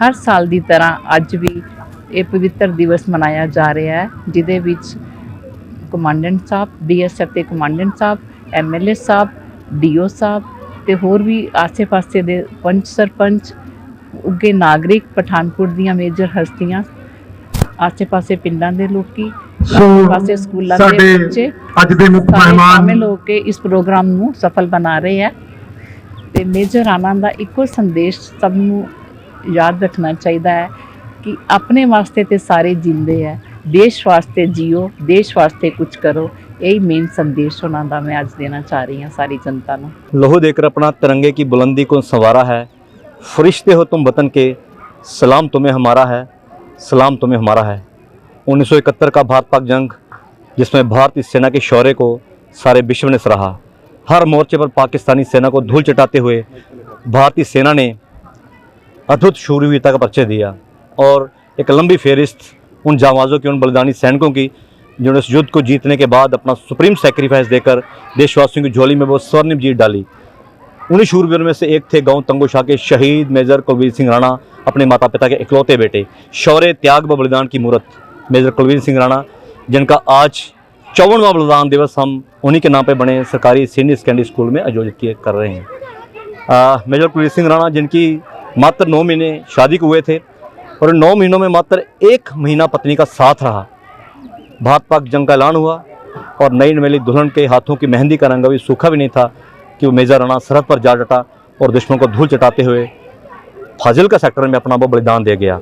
ਹਰ ਸਾਲ ਦੀ ਤਰ੍ਹਾਂ ਅੱਜ ਵੀ ਇਹ ਪਵਿੱਤਰ ਦਿਵਸ ਮਨਾਇਆ ਜਾ ਰਿਹਾ ਹੈ ਜਿਹਦੇ ਵਿੱਚ ਕਮਾਂਡੈਂਟ ਸਾਹਿਬ ਬੀਐਸਐਫ ਦੇ ਕਮਾਂਡੈਂਟ ਸਾਹਿਬ ਐਮਐਲਏ ਸਾਹਿਬ ਡੀਓ ਸਾਹਿਬ ਤੇ ਹੋਰ ਵੀ ਆਸੇ-ਪਾਸੇ ਦੇ ਪੰਚ ਸਰਪੰਚ ਉੱਗੇ ਨਾਗਰਿਕ ਪਠਾਨਕੋਟ ਦੀਆਂ ਮੇਜਰ ਹਸਤੀਆਂ ਆਸੇ-ਪਾਸੇ ਪਿੰਡਾਂ ਦੇ ਲੋਕੀ ਸੋ ਪਾਸੇ ਸਕੂਲਾਂ ਦੇ ਬੱਚੇ ਅੱਜ ਦੇ ਮੁੱਖ ਮਹਿਮਾਨ ਸ਼ਾਮਿਲ ਹੋ ਕੇ ਇਸ ਪ੍ਰੋਗਰਾਮ ਨੂੰ ਸਫਲ ਬਣਾ ਰਹੇ ਹੈ। ਤੇ ਮੇਜਰ ਆਨੰਦ ਦਾ ਇੱਕੋ ਸੰਦੇਸ਼ ਸਭ ਨੂੰ ਯਾਦ ਰੱਖਣਾ ਚਾਹੀਦਾ ਹੈ ਕਿ ਆਪਣੇ ਵਾਸਤੇ ਤੇ ਸਾਰੇ ਜਿੰਦੇ ਹੈ ਦੇਸ਼ ਵਾਸਤੇ ਜੀਓ ਦੇਸ਼ ਵਾਸਤੇ ਕੁਝ ਕਰੋ ਇਹ ਮੇਨ ਸੰਦੇਸ਼ ਉਹਨਾਂ ਦਾ ਮੈਂ ਅੱਜ ਦੇਣਾ ਚਾਹ ਰਹੀ ਹਾਂ ਸਾਰੀ ਜਨਤਾ ਨੂੰ लहू देकर अपना तिरंगे की बुलंदी को संवारा है फरिश्ते हो तुम वतन के सलाम तुम्हें हमारा है सलाम तुम्हें हमारा है 1971 का भारत पाक जंग जिसमें भारतीय सेना के शौर्य को सारे विश्व ने सराहा हर मोर्चे पर पाकिस्तानी सेना को धूल चटाते हुए भारतीय सेना ने अद्भुत शूरवीरता का परिचय दिया और एक लंबी फहरिस्त उन जामाजों की, उन बलिदानी सैनिकों की, जिन्होंने इस युद्ध को जीतने के बाद अपना सुप्रीम सेक्रीफाइस देकर देशवासियों की झोली में वो स्वर्णिम जीत डाली। उन्हीं शूरवीरों में से एक थे गाँव तंगोशाह के शहीद मेजर कुलवीर सिंह राणा, अपने माता पिता के इकलौते बेटे। शौर्य, त्याग व बलिदान की मूर्त मेजर कुलवीर सिंह राणा, जिनका आज चौवनवा बलिदान दिवस हम उन्हीं के नाम पर बने सरकारी सीनियर सेकेंडरी स्कूल में आयोजित किए कर रहे हैं। मेजर कुलवीर सिंह राणा, जिनकी मात्र नौ महीने शादी को हुए थे और नौ महीनों में मात्र एक महीना पत्नी का साथ रहा। भारत पाक जंग का ऐलान हुआ और नई नवेली दुल्हन के हाथों की मेहंदी का रंग अभी सूखा भी नहीं था कि वो मेजर राणा सरहद पर जा डटा और दुश्मन को धूल चटाते हुए फाजिल का सेक्टर में अपना वो बलिदान दे गया।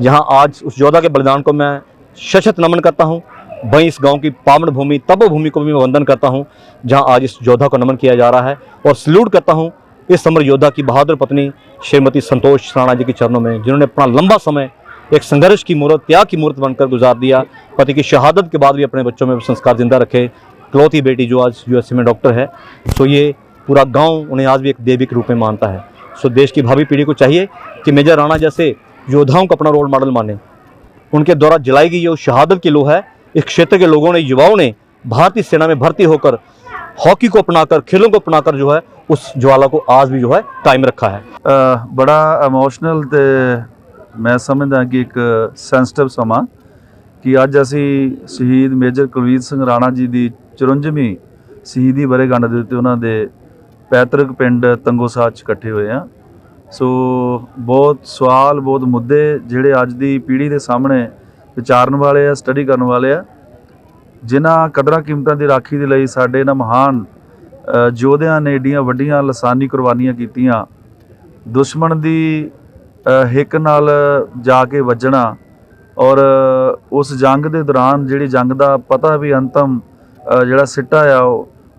यहाँ आज उस योद्धा के बलिदान को मैं शशत नमन करता हूँ। वहीं इस गाँव की पावन भूमि तब भूमि को भी मैं वंदन करता हूँ, जहाँ आज इस योद्धा को नमन किया जा रहा है और सल्यूट करता हूँ इस समर योद्धा की बहादुर पत्नी श्रीमती संतोष राणा जी के चरणों में, जिन्होंने अपना लंबा समय एक संघर्ष की मूर्त, त्याग की मूर्त बनकर गुजार दिया। पति की शहादत के बाद भी अपने बच्चों में संस्कार ज़िंदा रखे। क्लौती बेटी जो आज यूएसए में डॉक्टर है, सो ये पूरा गाँव उन्हें आज भी एक देवी के रूप में मानता है। सो देश की भावी पीढ़ी को चाहिए कि मेजर राणा जैसे योद्धाओं को अपना रोल मॉडल माने। उनके द्वारा जलाई गई उस शहादत की लोह है। इस क्षेत्र के लोगों ने, युवाओं ने, भारतीय सेना में भर्ती होकर हॉकी को अपनाकर खेलों को अपनाकर जो है उस ज्वाला को आज भी जो है कायम रखा है ਅ, ਬੜਾ ਇਮੋਸ਼ਨਲ ਤੇ ਮੈਂ ਸਮਝਦਾ ਕਿ ਇੱਕ ਸੈਂਸਿਟਿਵ ਸਮਾਂ ਕਿ ਅੱਜ ਅਸੀਂ ਸ਼ਹੀਦ ਮੇਜਰ ਕੁਲਵੀਰ ਸਿੰਘ ਰਾਣਾ ਜੀ ਦੀ 54ਵੀਂ ਸ਼ਹੀਦੀ ਵਰ੍ਹੇਗੰਢ ਦੇ ਉੱਤੇ ਉਹਨਾਂ ਦੇ ਪੈਤਰਕ ਪਿੰਡ ਤੰਗੋਸਾਦ 'ਚ ਇਕੱਠੇ ਹੋਏ ਆ ਸੋ ਬਹੁਤ ਸਵਾਲ ਬਹੁਤ ਮੁੱਦੇ ਜਿਹੜੇ ਅੱਜ ਦੀ ਪੀੜ੍ਹੀ ਦੇ ਸਾਹਮਣੇ ਵਿਚਾਰਨ ਵਾਲੇ ਆ ਸਟੱਡੀ ਕਰਨ ਵਾਲੇ ਆ ਜਿਨ੍ਹਾਂ ਕਦਰਾਂ ਕੀਮਤਾਂ ਦੀ ਰਾਖੀ ਦੇ ਲਈ ਸਾਡੇ ਇਹਨਾਂ ਮਹਾਨ ਯੋਧਿਆਂ ਨੇ ਏਡੀਆਂ ਵੱਡੀਆਂ ਲਸਾਨੀ ਕੁਰਬਾਨੀਆਂ ਕੀਤੀਆਂ। ਦੁਸ਼ਮਣ ਦੀ ਹਿੱਕ ਨਾਲ ਜਾ ਕੇ ਵੱਜਣਾ ਔਰ ਉਸ ਜੰਗ ਦੇ ਦੌਰਾਨ ਜਿਹੜੀ ਜੰਗ ਦਾ ਪਤਾ ਵੀ ਅੰਤਮ ਜਿਹੜਾ ਸਿੱਟਾ ਆ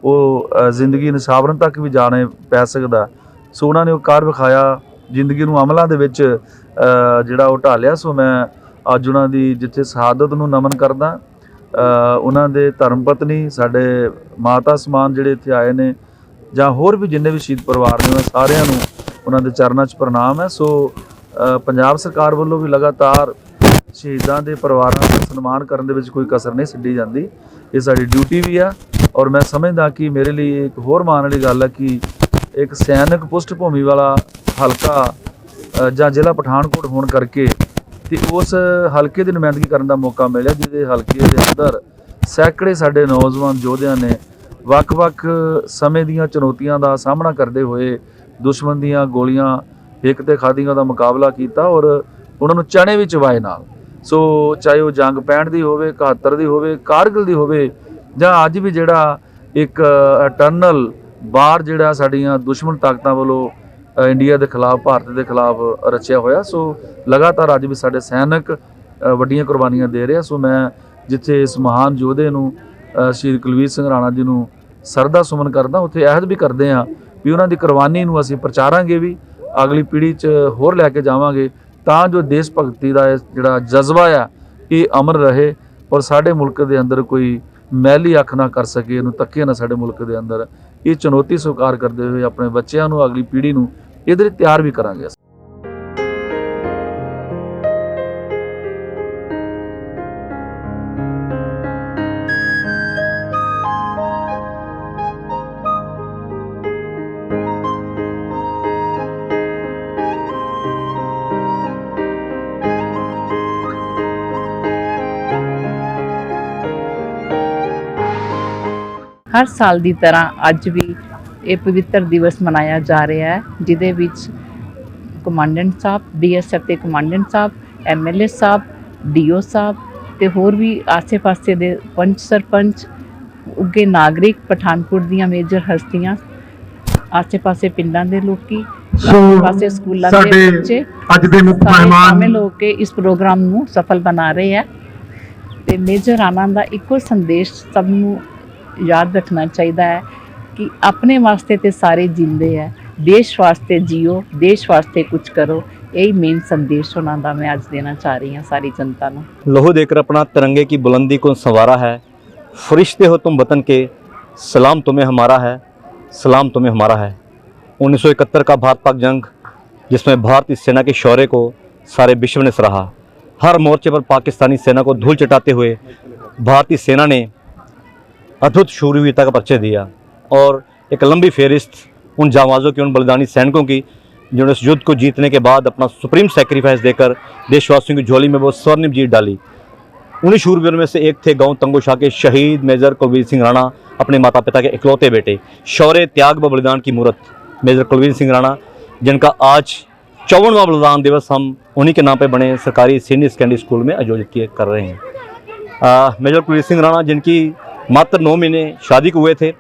ਉਹ ਜ਼ਿੰਦਗੀ ਨਿਸ਼ਾਵਰਨ ਤੱਕ ਵੀ ਜਾਣੇ ਪੈ ਸਕਦਾ। ਸੋ ਉਹਨਾਂ ਨੇ ਉਹ ਕਾਰ ਵਿਖਾਇਆ, ਜ਼ਿੰਦਗੀ ਨੂੰ ਅਮਲਾਂ ਦੇ ਵਿੱਚ ਜਿਹੜਾ ਉਹ ਢਾਲਿਆ। ਸੋ ਮੈਂ ਅੱਜ ਉਹਨਾਂ ਦੀ ਜਿੱਥੇ ਸ਼ਹਾਦਤ ਨੂੰ ਨਮਨ ਕਰਦਾ ਉਹਨਾਂ ਦੇ ਧਰਮ ਪਤਨੀ, ਸਾਡੇ ਮਾਤਾ ਸਮਾਨ ਜਿਹੜੇ ਇੱਥੇ ਆਏ ਨੇ, ਜਾਂ ਹੋਰ ਵੀ ਜਿੰਨੇ ਵੀ ਸ਼ਹੀਦ ਪਰਿਵਾਰ ਨੇ, ਉਹਨਾਂ ਸਾਰਿਆਂ ਨੂੰ ਉਹਨਾਂ ਦੇ ਚਰਨਾਂ 'ਚ ਪ੍ਰਣਾਮ ਹੈ। ਸੋ ਪੰਜਾਬ ਸਰਕਾਰ ਵੱਲੋਂ ਵੀ ਲਗਾਤਾਰ ਸ਼ਹੀਦਾਂ ਦੇ ਪਰਿਵਾਰਾਂ ਦਾ ਸਨਮਾਨ ਕਰਨ ਦੇ ਵਿੱਚ ਕੋਈ ਕਸਰ ਨਹੀਂ ਛੱਡੀ ਜਾਂਦੀ। ਇਹ ਸਾਡੀ ਡਿਊਟੀ ਵੀ ਆ ਔਰ ਮੈਂ ਸਮਝਦਾ ਕਿ ਮੇਰੇ ਲਈ ਇੱਕ ਹੋਰ ਮਾਣ ਵਾਲੀ ਗੱਲ ਹੈ ਕਿ ਇੱਕ ਸੈਨਿਕ ਪੁਸ਼ਟ ਭੂਮੀ ਵਾਲਾ ਹਲਕਾ ਜਾਂ ਜ਼ਿਲ੍ਹਾ ਪਠਾਨਕੋਟ ਹੋਣ ਕਰਕੇ ਤੇ ਉਸ ਹਲਕੇ ਦੀ ਨੁਮਾਇੰਦਗੀ ਕਰਨ ਦਾ ਮੌਕਾ ਮਿਲਿਆ, ਜਿਹਦੇ ਹਲਕੇ ਦੇ ਅੰਦਰ ਸੈਂਕੜੇ ਸਾਡੇ ਨੌਜਵਾਨ ਯੋਧਿਆਂ ਨੇ ਵੱਖ-ਵੱਖ ਸਮੇਂ ਦੀਆਂ ਚੁਣੌਤੀਆਂ ਦਾ ਸਾਹਮਣਾ ਕਰਦੇ ਹੋਏ ਦੁਸ਼ਮਣ ਦੀਆਂ ਗੋਲੀਆਂ ਇੱਕ ਤੇ ਖਾਦੀਆਂ ਦਾ ਮੁਕਾਬਲਾ ਕੀਤਾ ਔਰ ਉਹਨਾਂ ਨੂੰ ਚਣੇ ਵੀ ਚਵਾਏ ਨਾਲ। ਸੋ ਚਾਹੇ ਉਹ ਜੰਗ 65 ਦੀ ਹੋਵੇ 71 ਦੀ ਹੋਵੇ, ਕਾਰਗਿਲ ਦੀ ਹੋਵੇ, ਜਾਂ ਅੱਜ ਵੀ ਜਿਹੜਾ ਇੱਕ ਇਟਰਨਲ ਬਾਹਰ ਜਿਹੜਾ ਸਾਡੀਆਂ ਦੁਸ਼ਮਣ ਤਾਕਤਾਂ ਵੱਲੋਂ ਇੰਡੀਆ ਦੇ ਖਿਲਾਫ, ਭਾਰਤ ਦੇ ਖਿਲਾਫ ਰਚਿਆ ਹੋਇਆ। ਸੋ ਲਗਾਤਾਰ ਅੱਜ ਵੀ ਸਾਡੇ ਸੈਨਿਕ ਵੱਡੀਆਂ ਕੁਰਬਾਨੀਆਂ ਦੇ ਰਹੇ ਆ। ਸੋ ਮੈਂ ਜਿੱਥੇ ਇਸ ਮਹਾਨ ਯੋਧੇ ਨੂੰ ਸ਼ਹੀਦ ਕੁਲਵੀਰ ਸਿੰਘ ਰਾਣਾ ਜੀ ਨੂੰ ਸਰਦਾ ਸੁਮਨ ਕਰਦਾ, ਉੱਥੇ ਅਹਿਦ ਵੀ ਕਰਦੇ ਆ ਵੀ ਉਹਨਾਂ ਦੀ ਕੁਰਬਾਨੀ ਨੂੰ ਅਸੀਂ ਪ੍ਰਚਾਰਾਂਗੇ ਵੀ, ਅਗਲੀ ਪੀੜ੍ਹੀ 'ਚ ਹੋਰ ਲੈ ਕੇ ਜਾਵਾਂਗੇ। ਤਾਂ ਜੋ ਦੇਸ਼ ਭਗਤੀ ਦਾ ਇਹ ਜਿਹੜਾ ਜਜ਼ਬਾ ਆ, ਇਹ ਅਮਰ ਰਹੇ ਔਰ ਸਾਡੇ ਮੁਲਕ ਦੇ ਅੰਦਰ ਕੋਈ ਮੈਲੀ ਅੱਖ ਨਾ ਕਰ ਸਕੇ, ਇਹਨੂੰ ਤੱਕੇ ਨਾ ਸਾਡੇ ਮੁਲਕ ਦੇ ਅੰਦਰ। ਇਹ ਚੁਣੌਤੀ ਸਵੀਕਾਰ ਕਰਦੇ ਹੋਏ ਆਪਣੇ ਬੱਚਿਆਂ ਨੂੰ, ਅਗਲੀ ਪੀੜ੍ਹੀ ਨੂੰ ਇਹਦੇ ਲਈ ਤਿਆਰ ਵੀ ਕਰਾਂਗੇ ਹਰ ਸਾਲ ਦੀ ਤਰ੍ਹਾਂ ਅੱਜ ਵੀ ਇਹ ਪਵਿੱਤਰ ਦਿਵਸ ਮਨਾਇਆ ਜਾ ਰਿਹਾ ਹੈ ਜਿਹਦੇ ਵਿੱਚ ਕਮਾਂਡੈਂਟ ਸਾਹਿਬ ਬੀਐਸਐਫ ਦੇ ਕਮਾਂਡੈਂਟ ਸਾਹਿਬ ਐਮਐਲਏ ਸਾਹਿਬ ਡੀਓ ਸਾਹਿਬ ਤੇ ਹੋਰ ਵੀ ਆਸੇ-ਪਾਸੇ ਦੇ ਪੰਚ ਸਰਪੰਚ ਉੱਗੇ ਨਾਗਰਿਕ ਪਠਾਨਕੋਟ ਦੀਆਂ ਮੇਜਰ ਹਸਤੀਆਂ ਆਸੇ-ਪਾਸੇ ਪਿੰਡਾਂ ਦੇ ਲੋਕੀ ਸੋ ਪਾਸੇ ਸਕੂਲਾਂ ਦੇ ਬੱਚੇ ਅੱਜ ਦੇ ਮੁੱਖ ਮਹਿਮਾਨ ਸ਼ਾਮਿਲ ਹੋ ਕੇ ਇਸ ਪ੍ਰੋਗਰਾਮ ਨੂੰ ਸਫਲ ਬਣਾ ਰਹੇ ਹੈ। ਤੇ ਮੇਜਰ ਆਨੰਦ ਦਾ ਇੱਕੋ ਸੰਦੇਸ਼ ਸਭ ਨੂੰ ਯਾਦ ਰੱਖਣਾ ਚਾਹੀਦਾ ਹੈ ਕਿ ਆਪਣੇ ਵਾਸਤੇ ਤੇ ਸਾਰੇ ਜਿੰਦੇ ਹੈ ਦੇਸ਼ ਵਾਸਤੇ ਜੀਓ ਦੇਸ਼ ਵਾਸਤੇ ਕੁਝ ਕਰੋ ਇਹ ਮੇਨ ਸੰਦੇਸ਼ ਉਹਨਾਂ ਦਾ ਮੈਂ ਅੱਜ ਦੇਣਾ ਚਾਹ ਰਹੀ ਹਾਂ ਸਾਰੀ ਜਨਤਾ ਨੂੰ लौह देकर अपना तिरंगे की बुलंदी को संवारा है फरिश्ते हो तुम वतन के सलाम तुम्हें हमारा है सलाम तुम्हें हमारा है 1971 का भारत पाक जंग जिसमें भारतीय सेना के शौर्य को सारे विश्व ने सराहा हर मोर्चे पर पाकिस्तानी सेना को धूल चटाते हुए भारतीय सेना ने अद्भुत शूरवीरता का परिचय दिया और एक लंबी फहरिस्त उन जामाजों की उन बलिदानी सैनिकों की जिन्होंने इस युद्ध को जीतने के बाद अपना सुप्रीम सेक्रीफाइस देकर देशवासियों की झोली में वो स्वर्णिम जीत डाली। उन्हीं शूरवीरों में से एक थे गाँव तंगोशाह के शहीद मेजर कुलवीर सिंह राणा अपने माता पिता के इकलौते बेटे। शौर्य त्याग व बलिदान की मूर्त मेजर कुलवीर सिंह राणा जिनका आज चौवनवा बलिदान दिवस हम उन्हीं के नाम पर बने सरकारी सीनियर सेकेंडरी स्कूल में आयोजित किए कर रहे हैं। आ, मेजर कुलवीर सिंह राणा जिनकी मात्र नौ महीने शादी को हुए थे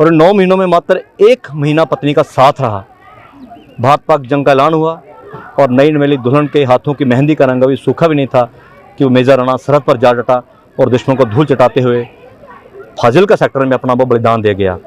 और नौ महीनों में मात्र एक महीना पत्नी का साथ रहा। भारत पाक जंग का ऐलान हुआ और नई नवेली दुल्हन के हाथों की मेहंदी का रंग अभी सूखा भी नहीं था कि वो मेजर राणा सरहद पर जा डटा और दुश्मन को धूल चटाते हुए फाजिल का सेक्टर में अपना वो बलिदान दे गया।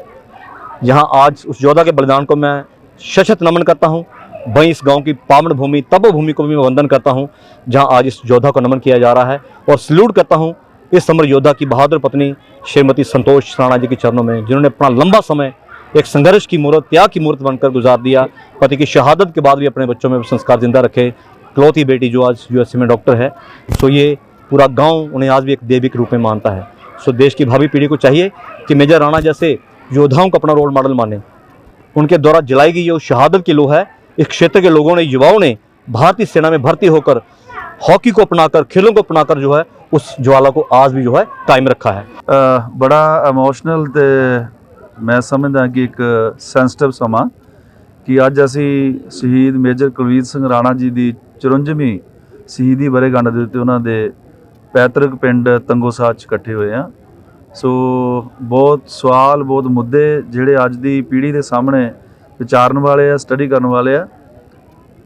यहाँ आज उस योद्धा के बलिदान को मैं शशत नमन करता हूँ। वहीं इस गाँव की पावन भूमि तब भूमि को भी मैं वंदन करता हूँ, जहाँ आज इस योद्धा को नमन किया जा रहा है। और सल्यूट करता हूँ इस समर योद्धा की बहादुर पत्नी श्रीमती संतोष राणा जी के चरणों में, जिन्होंने अपना लंबा समय एक संघर्ष की मूर्त, त्याग की मूर्त बनकर गुजार दिया, पति की शहादत के बाद भी अपने बच्चों में संस्कार ज़िंदा रखे। इकलौती बेटी जो आज यूएसए में डॉक्टर है सो ये पूरा गाँव उन्हें आज भी एक देवी के रूप में मानता है। सो देश की भावी पीढ़ी को चाहिए कि मेजर राणा जैसे योद्धाओं को अपना रोल मॉडल माने। उनके द्वारा जलाई गई जो शहादत की लोह है। इस क्षेत्र के लोगों ने, युवाओं ने, भारतीय सेना में भर्ती होकर हॉकी को अपनाकर खेलों को अपनाकर जो है उस ज्वाला को आज भी जो है कायम रखा है ਅ, ਬੜਾ ਇਮੋਸ਼ਨਲ ਤੇ ਮੈਂ ਸਮਝਦਾ ਕਿ ਇੱਕ ਸੈਂਸਿਟਿਵ ਸਮਾਂ ਕਿ ਅੱਜ ਅਸੀਂ ਸ਼ਹੀਦ ਮੇਜਰ ਕੁਲਵੀਰ ਸਿੰਘ ਰਾਣਾ ਜੀ ਦੀ 54ਵੀਂ ਸ਼ਹੀਦੀ ਵਰ੍ਹੇਗੰਢ ਦੇ ਉੱਤੇ ਉਹਨਾਂ ਦੇ ਪੈਤ੍ਰਿਕ ਪਿੰਡ ਤੰਗੋਸਾਰ 'ਚ ਇਕੱਠੇ ਹੋਏ ਆ ਸੋ ਬਹੁਤ ਸਵਾਲ ਬਹੁਤ ਮੁੱਦੇ ਜਿਹੜੇ ਅੱਜ ਦੀ ਪੀੜ੍ਹੀ ਦੇ ਸਾਹਮਣੇ ਵਿਚਾਰਨ ਵਾਲੇ ਆ ਸਟੱਡੀ ਕਰਨ ਵਾਲੇ ਆ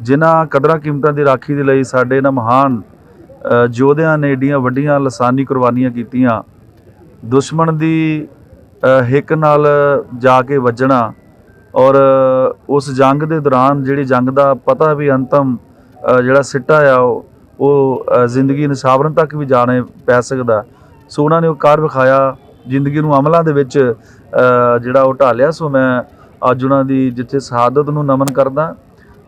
ਜਿਨ੍ਹਾਂ ਕਦਰਾਂ ਕੀਮਤਾਂ ਦੀ ਰਾਖੀ ਦੇ ਲਈ ਸਾਡੇ ਇਹਨਾਂ ਮਹਾਨ ਯੋਧਿਆਂ ਨੇ ਏਡੀਆਂ ਵੱਡੀਆਂ ਲਸਾਨੀ ਕੁਰਬਾਨੀਆਂ ਕੀਤੀਆਂ, ਦੁਸ਼ਮਣ ਦੀ ਹਿੱਕ ਨਾਲ ਜਾ ਕੇ ਵੱਜਣਾ ਔਰ ਉਸ ਜੰਗ ਦੇ ਦੌਰਾਨ ਜਿਹੜੀ ਜੰਗ ਦਾ ਪਤਾ ਵੀ ਅੰਤਮ ਜਿਹੜਾ ਸਿੱਟਾ ਆ ਉਹ ਜ਼ਿੰਦਗੀ ਨਿਸ਼ਾਵਰਨ ਤੱਕ ਵੀ ਜਾਣੇ ਪੈ ਸਕਦਾ। ਸੋ ਉਹਨਾਂ ਨੇ ਉਹ ਕਾਰ ਵਿਖਾਇਆ, ਜ਼ਿੰਦਗੀ ਨੂੰ ਅਮਲਾਂ ਦੇ ਵਿੱਚ ਜਿਹੜਾ ਉਹ ਢਾਲਿਆ। ਸੋ ਮੈਂ ਅੱਜ ਉਹਨਾਂ ਦੀ ਜਿੱਥੇ ਸ਼ਹਾਦਤ ਨੂੰ ਨਮਨ ਕਰਦਾ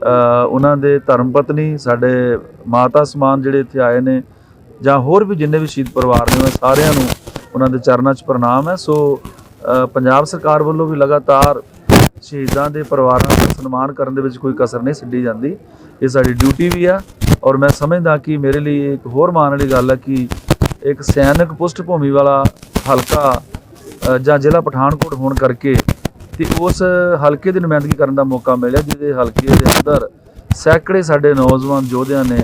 ਉਹਨਾਂ ਦੇ ਧਰਮ ਪਤਨੀ, ਸਾਡੇ ਮਾਤਾ ਸਮਾਨ ਜਿਹੜੇ ਇੱਥੇ ਆਏ ਨੇ, ਜਾਂ ਹੋਰ ਵੀ ਜਿੰਨੇ ਵੀ ਸ਼ਹੀਦ ਪਰਿਵਾਰ ਨੇ, ਉਹਨਾਂ ਸਾਰਿਆਂ ਨੂੰ ਉਹਨਾਂ ਦੇ ਚਰਨਾਂ 'ਚ ਪ੍ਰਣਾਮ ਹੈ। ਸੋ ਪੰਜਾਬ ਸਰਕਾਰ ਵੱਲੋਂ ਵੀ ਲਗਾਤਾਰ ਸ਼ਹੀਦਾਂ ਦੇ ਪਰਿਵਾਰਾਂ ਦਾ ਸਨਮਾਨ ਕਰਨ ਦੇ ਵਿੱਚ ਕੋਈ ਕਸਰ ਨਹੀਂ ਛੱਡੀ ਜਾਂਦੀ। ਇਹ ਸਾਡੀ ਡਿਊਟੀ ਵੀ ਆ ਔਰ ਮੈਂ ਸਮਝਦਾ ਕਿ ਮੇਰੇ ਲਈ ਇੱਕ ਹੋਰ ਮਾਣ ਵਾਲੀ ਗੱਲ ਹੈ ਕਿ ਇੱਕ ਸੈਨਿਕ ਪੁਸ਼ਟ ਭੂਮੀ ਵਾਲਾ ਹਲਕਾ ਜਾਂ ਜ਼ਿਲ੍ਹਾ ਪਠਾਨਕੋਟ ਹੋਣ ਕਰਕੇ ਤੇ ਉਸ ਹਲਕੇ ਦੀ ਨੁਮਾਇੰਦਗੀ ਕਰਨ ਦਾ ਮੌਕਾ ਮਿਲਿਆ, ਜਿਹਦੇ ਹਲਕੇ ਦੇ ਅੰਦਰ ਸੈਂਕੜੇ ਸਾਡੇ ਨੌਜਵਾਨ ਯੋਧਿਆਂ ਨੇ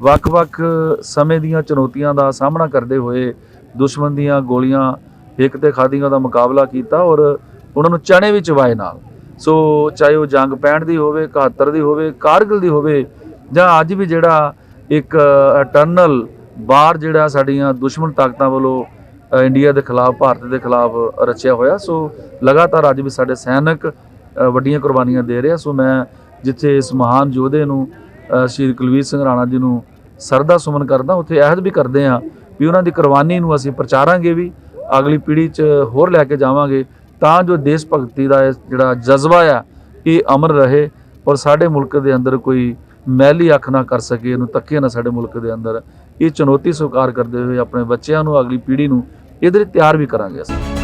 ਵੱਖ-ਵੱਖ ਸਮੇਂ ਦੀਆਂ ਚੁਣੌਤੀਆਂ ਦਾ ਸਾਹਮਣਾ ਕਰਦੇ ਹੋਏ ਦੁਸ਼ਮਣ ਦੀਆਂ ਗੋਲੀਆਂ ਇੱਕ ਤੇ ਖਾਦੀਆਂ ਦਾ ਮੁਕਾਬਲਾ ਕੀਤਾ ਔਰ ਉਹਨਾਂ ਨੂੰ ਚਣੇ ਵੀ ਚਵਾਏ ਨਾਲ। ਸੋ ਚਾਹੇ ਉਹ ਜੰਗ 65 ਦੀ ਹੋਵੇ 71 ਦੀ ਹੋਵੇ, ਕਾਰਗਿਲ ਦੀ ਹੋਵੇ, ਜਾਂ ਅੱਜ ਵੀ ਜਿਹੜਾ ਇੱਕ ਇਟਰਨਲ ਬਾਹਰ ਜਿਹੜਾ ਸਾਡੀਆਂ ਦੁਸ਼ਮਣ ਤਾਕਤਾਂ ਵੱਲੋਂ ਇੰਡੀਆ ਦੇ ਖਿਲਾਫ, ਭਾਰਤ ਦੇ ਖਿਲਾਫ ਰਚਿਆ ਹੋਇਆ। ਸੋ ਲਗਾਤਾਰ ਅੱਜ ਵੀ ਸਾਡੇ ਸੈਨਿਕ ਵੱਡੀਆਂ ਕੁਰਬਾਨੀਆਂ ਦੇ ਰਹੇ ਆ। ਸੋ ਮੈਂ ਜਿੱਥੇ ਇਸ ਮਹਾਨ ਯੋਧੇ ਨੂੰ ਸ਼ਹੀਦ ਕੁਲਵੀਰ ਸਿੰਘ ਰਾਣਾ ਜੀ ਨੂੰ ਸਰਦਾ ਸੁਮਨ ਕਰਦਾ, ਉੱਥੇ ਅਹਿਦ ਵੀ ਕਰਦੇ ਹਾਂ ਵੀ ਉਹਨਾਂ ਦੀ ਕੁਰਬਾਨੀ ਨੂੰ ਅਸੀਂ ਪ੍ਰਚਾਰਾਂਗੇ ਵੀ, ਅਗਲੀ ਪੀੜ੍ਹੀ 'ਚ ਹੋਰ ਲੈ ਕੇ ਜਾਵਾਂਗੇ, ਤਾਂ ਜੋ ਦੇਸ਼ ਭਗਤੀ ਦਾ ਇਹ ਜਿਹੜਾ ਜਜ਼ਬਾ ਆ, ਇਹ ਅਮਰ ਰਹੇ ਔਰ ਸਾਡੇ ਮੁਲਕ ਦੇ ਅੰਦਰ ਕੋਈ ਮੈਲੀ ਅੱਖ ਨਾ ਕਰ ਸਕੇ, ਇਹਨੂੰ ਤੱਕੇ ਨਾ ਸਾਡੇ ਮੁਲਕ ਦੇ ਅੰਦਰ। ਇਹ ਚੁਣੌਤੀ ਸਵੀਕਾਰ ਕਰਦੇ ਹੋਏ ਆਪਣੇ ਬੱਚਿਆਂ ਨੂੰ, ਅਗਲੀ ਪੀੜ੍ਹੀ ਨੂੰ ਇਹਦੇ ਲਈ ਤਿਆਰ ਵੀ ਕਰਾਂਗੇ ਅਸੀਂ।